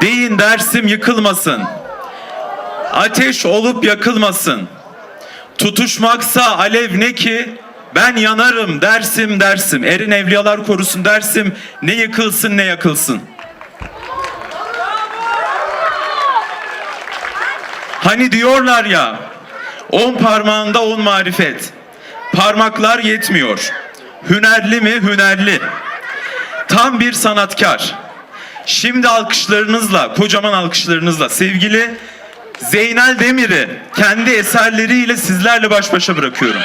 Deyin Dersim yıkılmasın. Ateş olup yakılmasın. Tutuşmaksa alev ne ki? Ben yanarım Dersim Dersim. Erin Evliyalar korusun Dersim. Ne yıkılsın ne yakılsın. Hani diyorlar ya, on parmağında on marifet. Parmaklar yetmiyor. Hünerli mi? Hünerli. Tam bir sanatkar. Şimdi alkışlarınızla, kocaman alkışlarınızla sevgili Zeynel Demir'i kendi eserleriyle sizlerle baş başa bırakıyorum.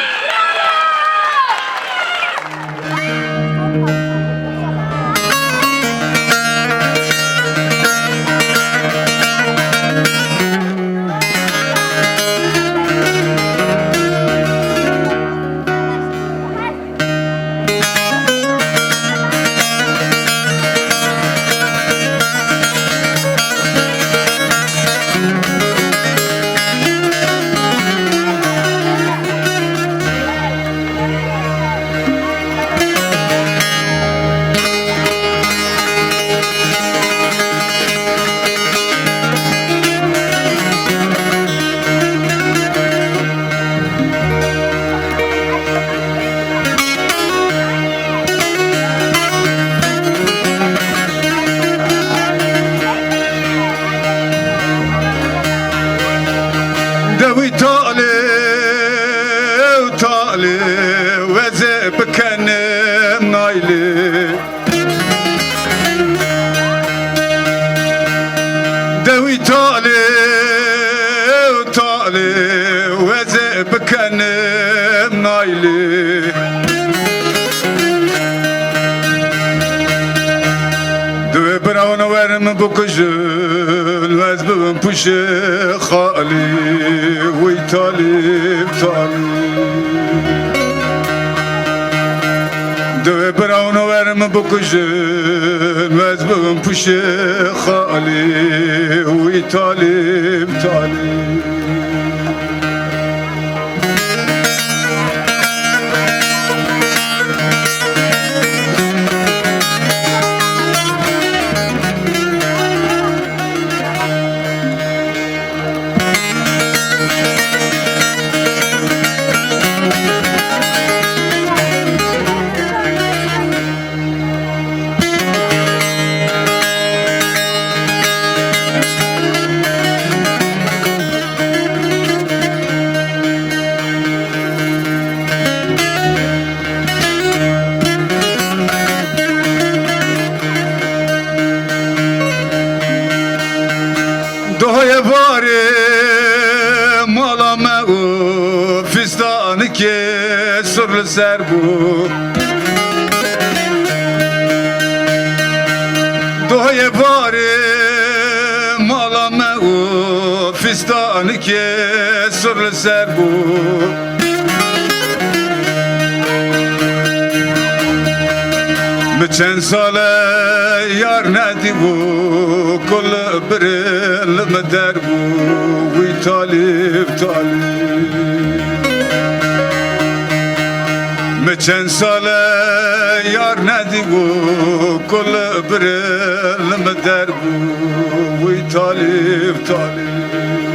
براون ورم بكجل وز ببن پوش خالی وی طالب طالب دوی براون ورم بکجل وز ببن پوش خالی وی طالب طالب u fistanı ke sırlı serbu چند ساله یار ندی بو کل برل مدر بو وی طالب طالب می چند ساله یار ندی بو کل برل مدر بو وی طالب طالب لگنجی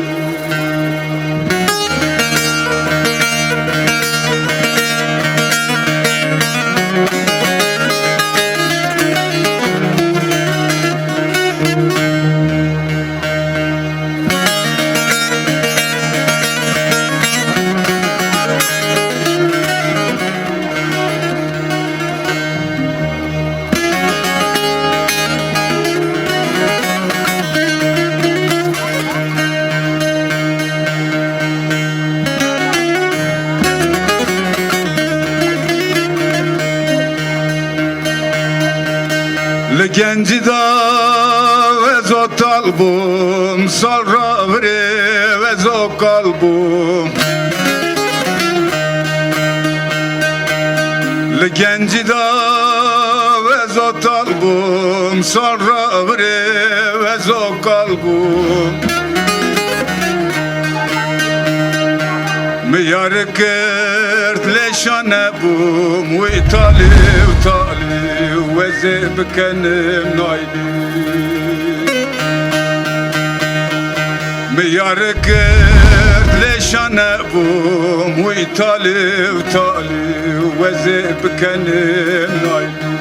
oldum. Le genci davet otalgum Sonra vrevez okalgum Miyarı kert leşane bum Ve talib talib Ve zebkenim naylim Miyarı kert leşane bu Muhtali tali Vezi bikenim naylu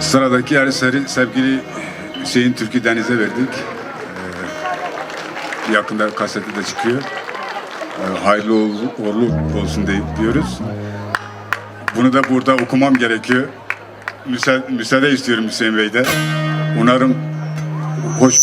Sıradaki eseri sevgili Hüseyin Türkü Deniz'e verdik. Ee, yakında kaseti de çıkıyor. Ee, hayırlı uğurlu olsun diyoruz. Bunu da burada okumam gerekiyor. Müsa müsaade istiyorum Hüseyin Bey'de. Umarım hoş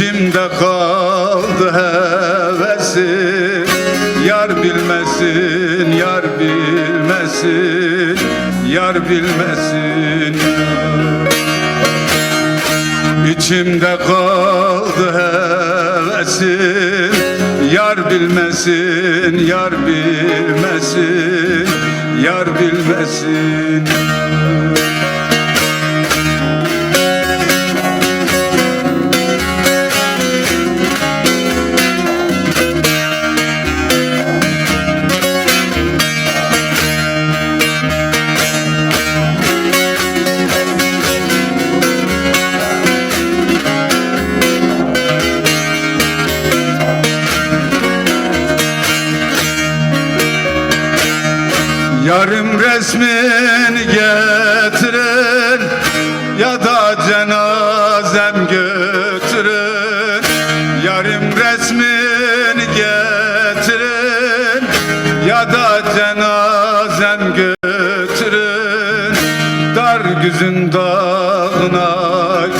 İçimde kaldı hevesim Yar bilmesin, yar bilmesin Yar bilmesin. İçimde kaldı hevesim Yar bilmesin, yar bilmesin Yar bilmesin Resmini getirin Ya da cenazem götürün. Yarım resmini getirin Ya da cenazem götürün. Dar güzün dağına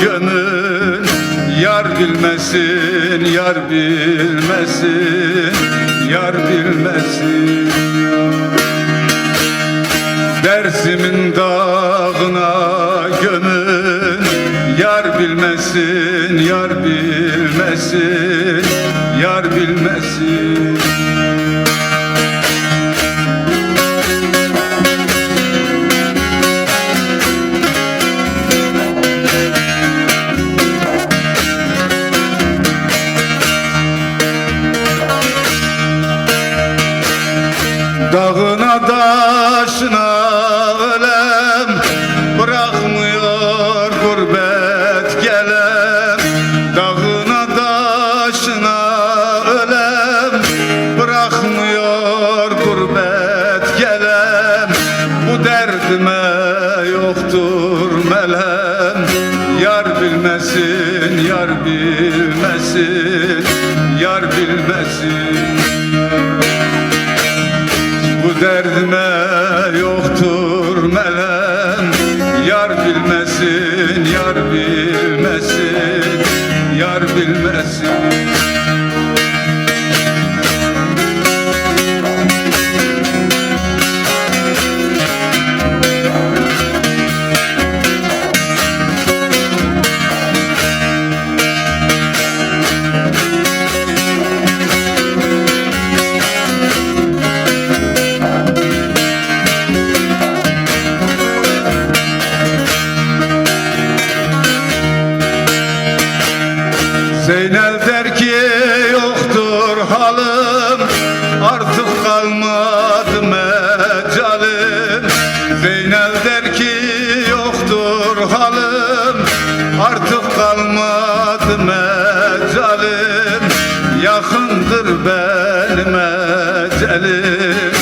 gömün Yar bilmesin, yar bilmesin Yar bilmesin Dersimin dağına gömün Yar bilmesin, yar bilmesin Yar bilmesin gurbet gelem Yakındır benim ecelim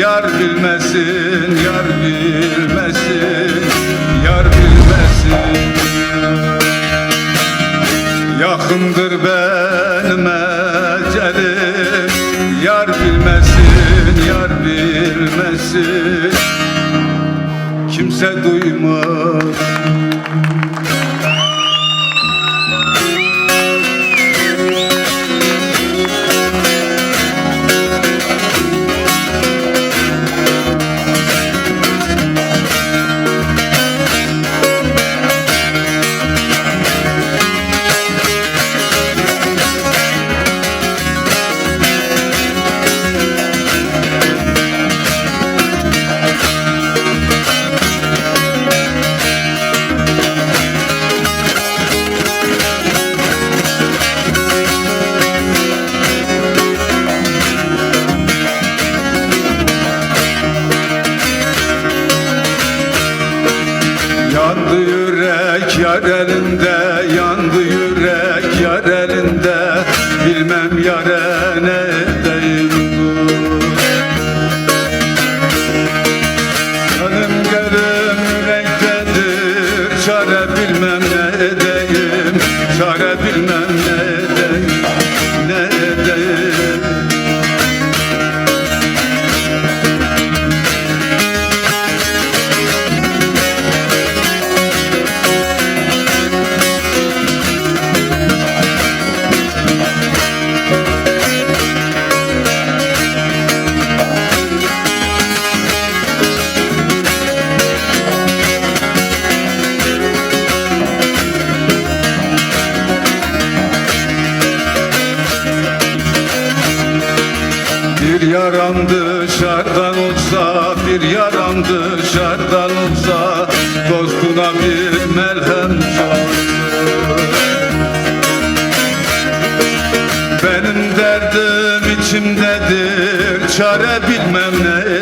Yar bilmesin, yar bilmesin Yar bilmesin. Yakındır benim ecelim Yar bilmesin, yar bilmesin. Kimse duymaz Bir yaram dışarıdan olsa Bir yaram dışarıdan olsa Dostuna bir merhem Benim derdim içimdedir Çare bilmem ne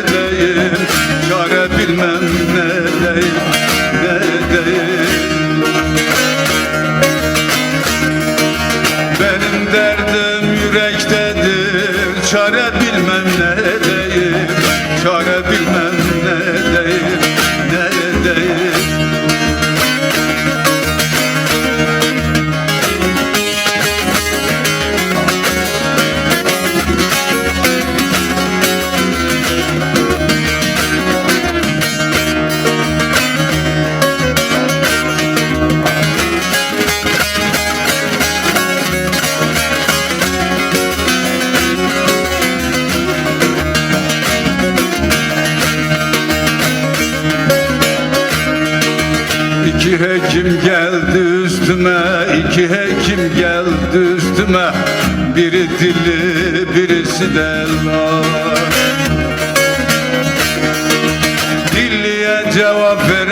dili, birisi de lal Dilliye cevap veremedim,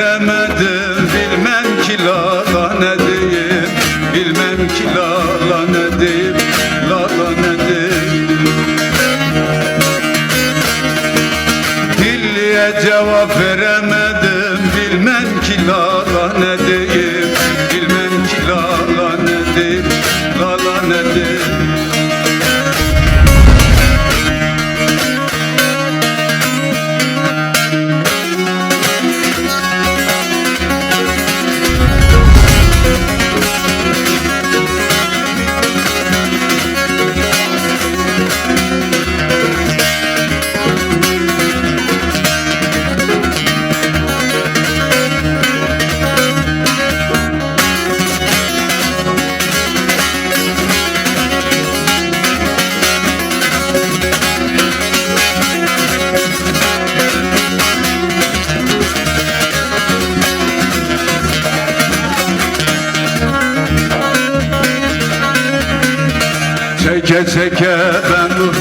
Çeke ben bu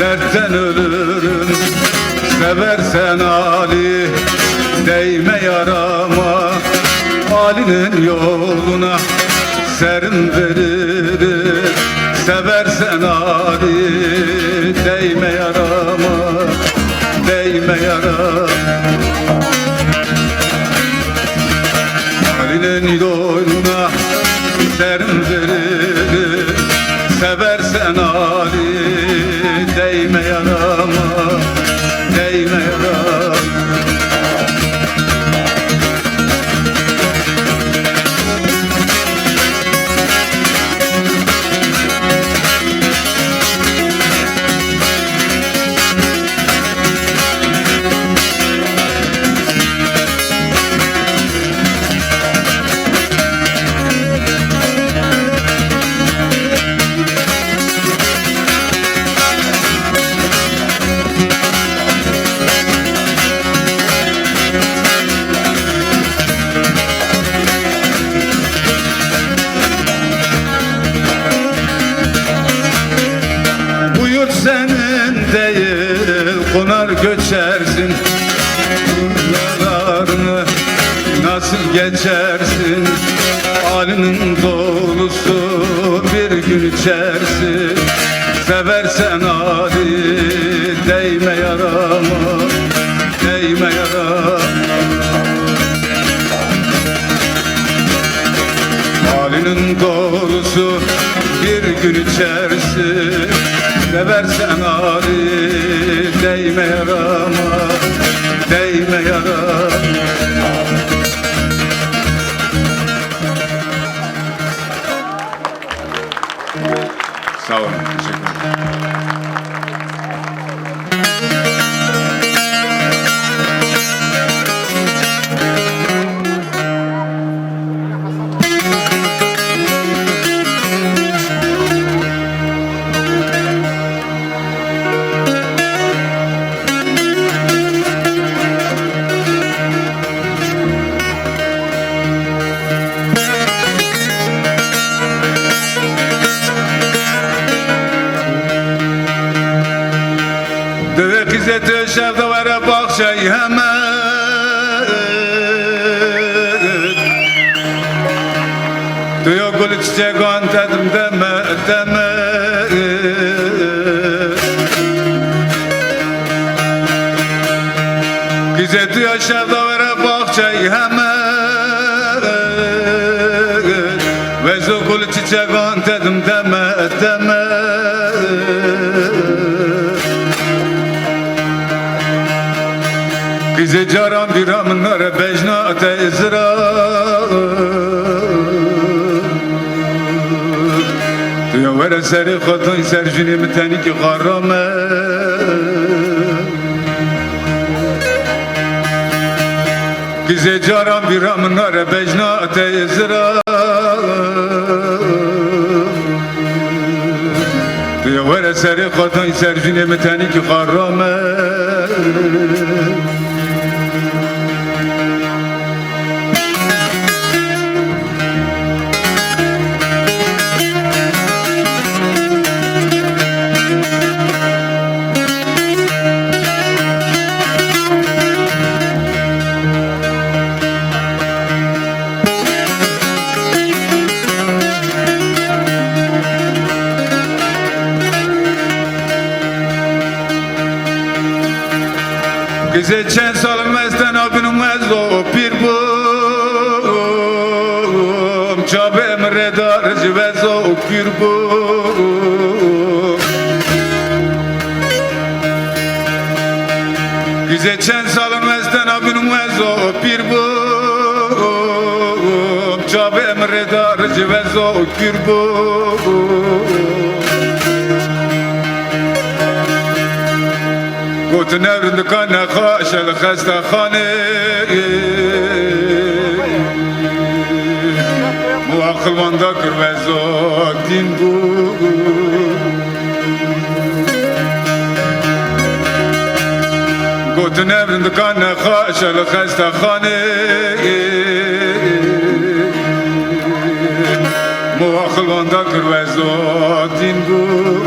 dertten ölürüm. Seversen Ali değme yarama. Ali'nin yoluna serin veririm Seversen Ali değme yarama. Değme yarama. Ali'nin yoluna serin veririm Seversen Ali Halinin dolusu bir gün içersin. Seversen Ali değme yarama Değme yarama. Halinin doğrusu bir gün içersin. Seversen Ali dedim deme deme. Güzel diyor şevde vere bahçeyi hemen Ve gülü çiçek an dedim deme deme. Bize caran bir amnare bejna tezra Diyor vere seri kadın sercini miteni ki garame Bize caran bir amnare bejna tezra Diyor vere seri kadın sercini miteni ki garame Che se c'è solo me stanno più non mezzo per bu Ciò per me redare ci verso per bu Che se c'è solo me stanno bu Ciò per me redare ci bu نرد كان خاش الخستة خاني مواخل من ذكر وزوك دينبو Deve kizere de kunde ta dura Tuyo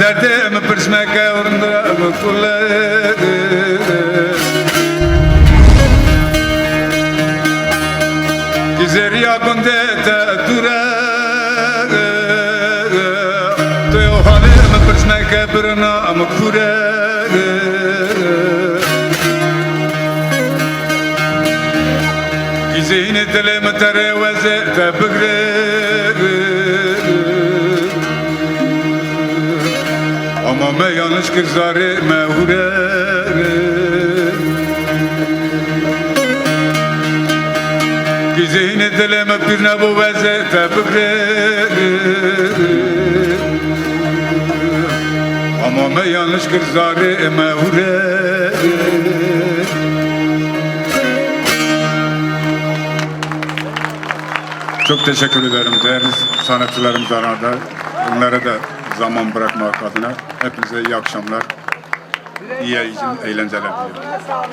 derde mi persme ke urunda mi kule Kizere ya kunde ta dura Tuyo hale mi persme ke birna mi kure Veze te bigre Ama me yanlış kirzari me hure Gizeyni dilimi birne bu veze te bigre Ama me yanlış kırzarı mevre Çok teşekkür ederim değerli sanatçılarımıza da. Bunlara da zaman bırakmak adına. Hepinize iyi akşamlar. İyi eğlenceler diliyorum.